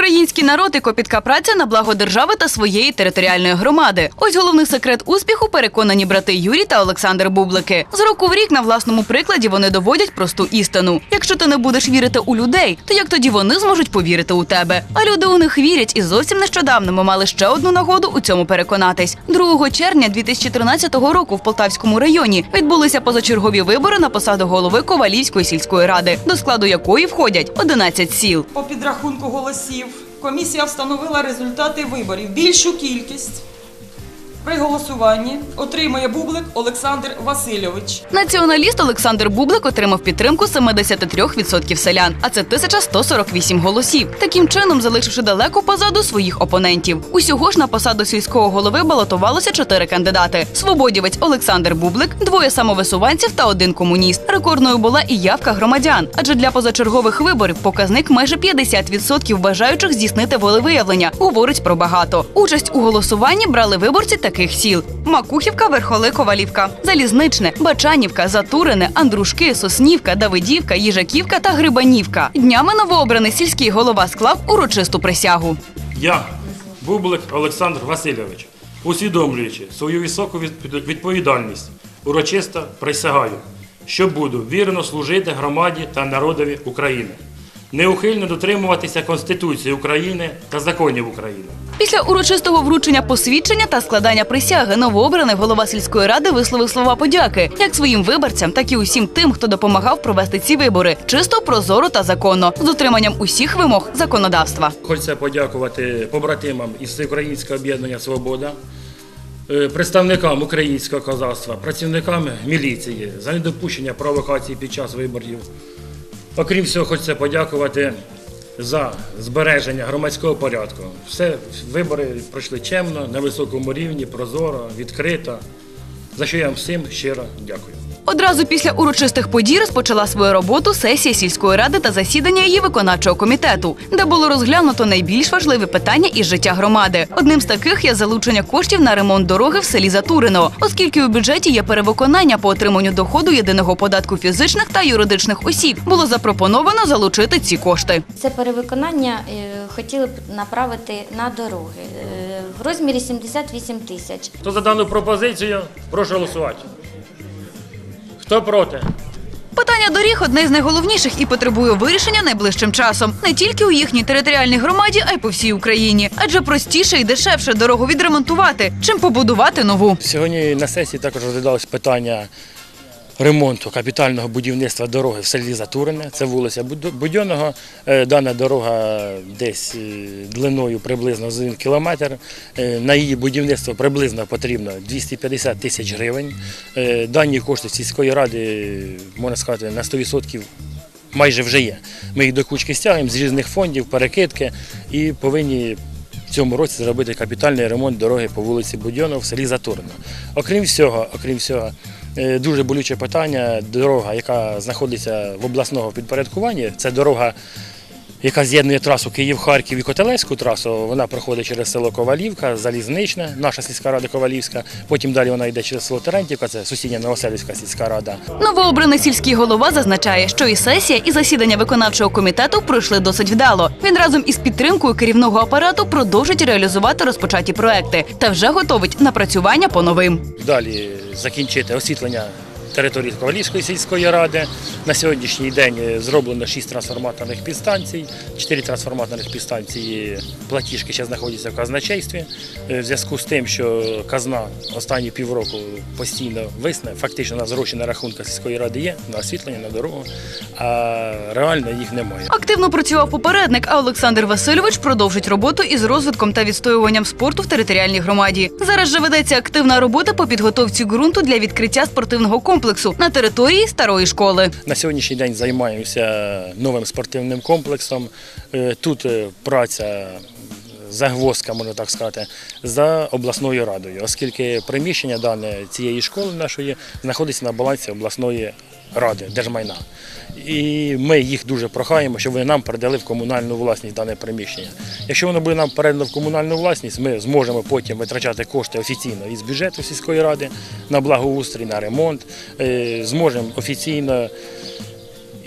Український народ і копітка праця на благо держави та своєї територіальної громади. Ось головний секрет успіху переконані брати Юрій та Олександр Бублики. З року в рік на власному прикладі вони доводять просту істину. Якщо ти не будеш вірити у людей, то як тоді вони зможуть повірити у тебе? А люди у них вірять, і зовсім нещодавно ми мали ще одну нагоду у цьому переконатись. 2 червня 2013 року в Полтавському районі відбулися позачергові вибори на посаду голови Ковалівської сільської ради, до складу якої входять 11 сіл. По підрахунку голосів комісія встановила результати виборів. Більшу кількість при голосуванні отримує Бублик Олександр Васильович. Націоналіст Олександр Бублик отримав підтримку 73% селян, а це 1148 голосів. Таким чином, залишивши далеко позаду своїх опонентів. Усього ж на посаду сільського голови балотувалося чотири кандидати: свободівець Олександр Бублик, двоє самовисуванців та один комуніст. Рекордною була і явка громадян, адже для позачергових виборів показник майже 50% бажаючих здійснити волевиявлення говорить про багато. Участь у голосуванні брали виборці таких сіл: Макухівка, Верхоли, Ковалівка, Залізничне, Бачанівка, Затурине, Андрушки, Соснівка, Давидівка, Їжаківка та Грибанівка. Днями новообраний сільський голова склав урочисту присягу. Я, Бублик Олександр Васильович, усвідомлюючи свою високу відповідальність, урочисто присягаю, що буду вірно служити громаді та народові України, неухильно дотримуватися Конституції України та законів України. Після урочистого вручення посвідчення та складання присяги новообраний голова сільської ради висловив слова подяки як своїм виборцям, так і усім тим, хто допомагав провести ці вибори чисто, прозоро та законно з дотриманням усіх вимог законодавства. Хочеться подякувати побратимам із Всеукраїнського об'єднання Свобода, е, представникам українського козацтва, працівникам міліції за недопущення провокацій під час виборів. Окрім всього, хочеться подякувати за збереження громадського порядку. Все вибори пройшли чемно, на високому рівні, прозоро, відкрито. За що я вам всім щиро дякую. Одразу після урочистих подій розпочала свою роботу сесія сільської ради та засідання її виконавчого комітету, де було розглянуто найбільш важливі питання із життя громади. Одним з таких є залучення коштів на ремонт дороги в селі Затурино, оскільки у бюджеті є перевиконання по отриманню доходу єдиного податку фізичних та юридичних осіб. Було запропоновано залучити ці кошти. Це перевиконання е, хотіли б направити на дороги е, в розмірі 78 тисяч. Хто за дану пропозицію, прошу голосувати. Хто проти? Питання доріг одне з найголовніших і потребує вирішення найближчим часом не тільки у їхній територіальній громаді, а й по всій Україні. Адже простіше і дешевше дорогу відремонтувати, чим побудувати нову. Сьогодні на сесії також розглядалось питання ремонту капітального будівництва дороги в селі Затурине. Це вулиця Буд- Будьонного. Е, Дана дорога десь е, длиною приблизно з 1 кілометр. Е, На її будівництво приблизно потрібно 250 тисяч гривень. Дані кошти сільської ради, можна сказати, на 100% майже вже є. Ми їх до кучки стягуємо з різних фондів, перекидки і повинні в цьому році зробити капітальний ремонт дороги по вулиці Будьонова в селі Затурно. Окрім всього, окрім всього, дуже болюче питання. Дорога, яка знаходиться в обласного підпорядкуванні, це дорога. Яка з'єднує трасу Київ-Харків і Котелевську трасу, вона проходить через село Ковалівка, Залізничне, наша сільська рада Ковалівська. Потім далі вона йде через село Терентівка, це сусідня Новоселівська сільська рада. Новообраний сільський голова зазначає, що і сесія, і засідання виконавчого комітету пройшли досить вдало. Він разом із підтримкою керівного апарату продовжить реалізувати розпочаті проекти та вже готовить напрацювання по новим. Далі закінчити освітлення території Ковалівської сільської ради. На сьогоднішній день е, зроблено 6 трансформаторних підстанцій, 4 трансформаторних підстанції платіжки ще знаходяться в казначействі. Е, В зв'язку з тим, що казна останні півроку постійно висне, фактично у нас гроші на рахунках сільської ради є, на освітлення, на дорогу, а реально їх немає. Активно працював попередник, а Олександр Васильович продовжить роботу із розвитком та відстоюванням спорту в територіальній громаді. Зараз же ведеться активна робота по підготовці ґрунту для відкриття спортивного комплексу на території старої школи. На сьогоднішній день займаємося новим спортивним комплексом. Е, Тут е, праця загвоздка, можна так сказати, за обласною радою, оскільки приміщення дане цієї школи нашої знаходиться на балансі обласної ради держмайна. І ми їх дуже прохаємо, щоб вони нам передали в комунальну власність дане приміщення. Якщо воно буде нам передано в комунальну власність, ми зможемо потім витрачати кошти офіційно із бюджету сільської ради на благоустрій, на ремонт, е, зможемо офіційно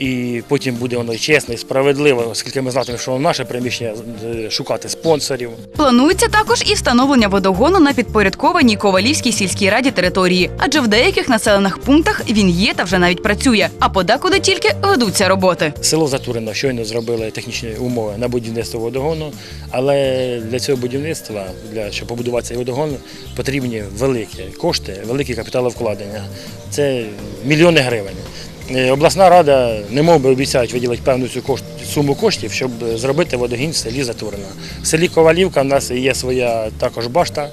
І потім буде воно чесно і справедливо, оскільки ми знатимемо, що наше приміщення е, шукати спонсорів. Планується також і встановлення водогону на підпорядкованій Ковалівській сільській раді території, адже в деяких населених пунктах він є та вже навіть працює, а подекуди тільки ведуться роботи. Село Затурено щойно зробили технічні умови на будівництво водогону, але для цього будівництва, для щоб побудувати цей водогон, потрібні великі кошти, великі капіталовкладення. Це мільйони гривень. Е, Обласна рада не мов би обіцяють виділити певну цю кошт, суму коштів, щоб зробити водогін в селі Затурено. В селі Ковалівка в нас є своя також башта.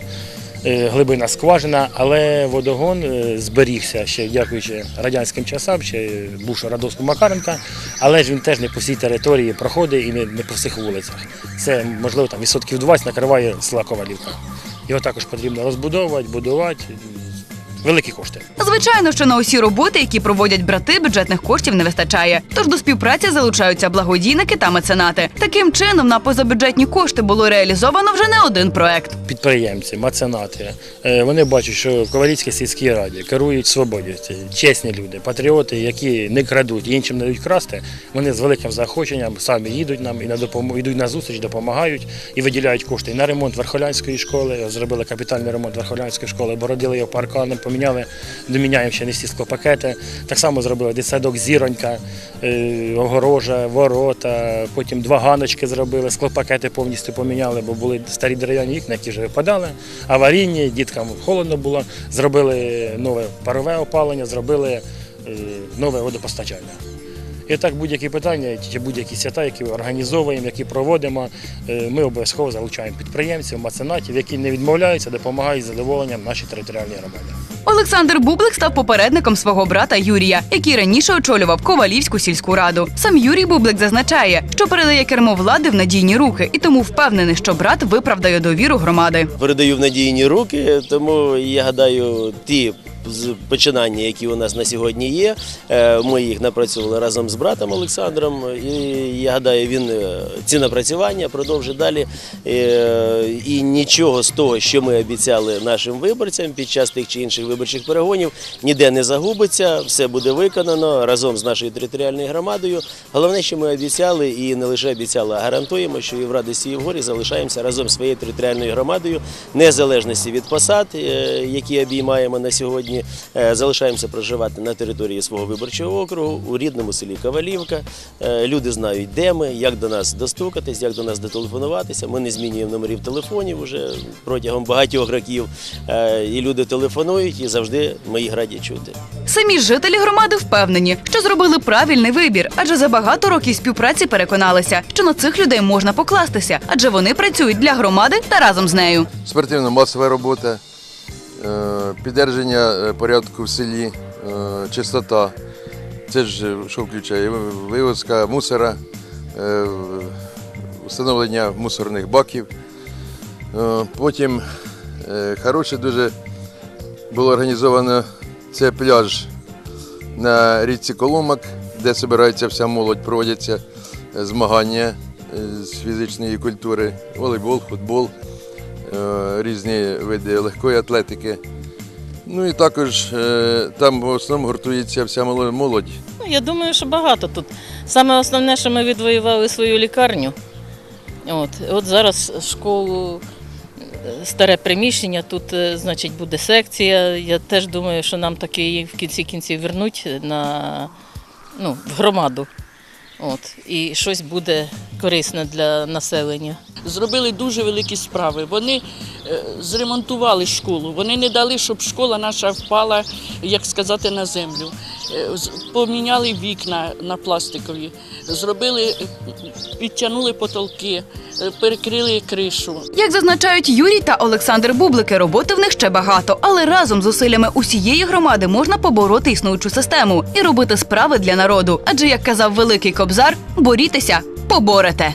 е, Глибина скважина, але водогон е, зберігся ще дякуючи радянським часам, ще бувши Радовську Макаренка, але ж він теж не по всій території проходить і не по всіх вулицях. Це можливо там відсотків 20 накриває села Ковалівка. Його також потрібно розбудовувати, будувати. Великі кошти. Звичайно, що на усі роботи, які проводять брати, бюджетних коштів не вистачає. Тож до співпраці залучаються благодійники та меценати. Таким чином, на позабюджетні кошти було реалізовано вже не один проект. Підприємці, меценати. е, Вони бачать, що в Ковалівській сільській раді керують свободі. Це чесні люди, патріоти, які не крадуть, і іншим не дають красти. Вони з великим заохоченням самі їдуть нам і на допомогу йдуть на зустріч, допомагають і виділяють кошти і на ремонт Верхолянської школи. Зробили капітальний ремонт Верхолянської школи, бородили його парканом, поміняли, доміняємо ще не всі склопакети. Так само зробили дитсадок зіронька, е, огорожа, ворота, потім два ганочки зробили, склопакети повністю поміняли, бо були старі дерев'яні вікна, які вже випадали, аварійні, діткам холодно було. Зробили нове парове опалення, зробили е, нове водопостачання. І так будь-які питання, чи будь-які свята, які організовуємо, які проводимо, е, ми обов'язково залучаємо підприємців, меценатів, які не відмовляються, допомагають з задоволенням нашій територіальній громаді. Олександр Бублик став попередником свого брата Юрія, який раніше очолював Ковалівську сільську раду. Сам Юрій Бублик зазначає, що передає кермо влади в надійні руки, і тому впевнений, що брат виправдає довіру громади. передаю в надійні руки, тому я гадаю, ті починання, які у нас на сьогодні є, е, ми їх напрацювали разом з братом Олександром. І я гадаю, він е, ці напрацювання продовжить далі. Е, І нічого з того, що ми обіцяли нашим виборцям під час тих чи інших виборчих перегонів, ніде не загубиться, все буде виконано разом з нашою територіальною громадою. Головне, що ми обіцяли, і не лише обіцяли, а гарантуємо, що і в Радості і в горі залишаємося разом з своєю територіальною громадою, незалежності від посад, які обіймаємо на сьогодні, е, залишаємося проживати на території свого виборчого округу у рідному селі Ковалівка. Е, Люди знають, де ми, як до нас достукатись, як до нас дотелефонуватися. Ми не змінюємо номерів телефонів уже протягом багатьох років. Е, І люди телефонують, і завжди ми їх раді чути. Самі жителі громади впевнені, що зробили правильний вибір, адже за багато років співпраці переконалися, що на цих людей можна покластися, адже вони працюють для громади та разом з нею. спортивно-масова робота, е, е, порядку в селі, е, чистота. Це ж що включає вивозка мусора, встановлення мусорних баків. Потім хороше дуже було організовано це пляж на річці Коломак, де збирається вся молодь, проводяться змагання з фізичної культури, волейбол, футбол різні види легкої атлетики. Ну і також е, там в основному гуртується вся молодь. Ну, я думаю, що багато тут. Саме основне, що ми відвоювали свою лікарню. От, от зараз школу, е, старе приміщення, тут, е, значить, буде секція. Я теж думаю, що нам таки в кінці кінців вернуть на, ну, в громаду. От, і щось буде корисне для населення. зробили дуже великі справи. Вони е, зремонтували школу. Вони не дали, щоб школа наша впала, як сказати, на землю. Е, з- Поміняли вікна на пластикові, зробили, е, підтягнули потолки, перекрили кришу. Як зазначають Юрій та Олександр Бублики, роботи в них ще багато, але разом з усиллями усієї громади можна побороти існуючу систему і робити справи для народу. Адже, як казав великий кобзар, борітеся, поборете.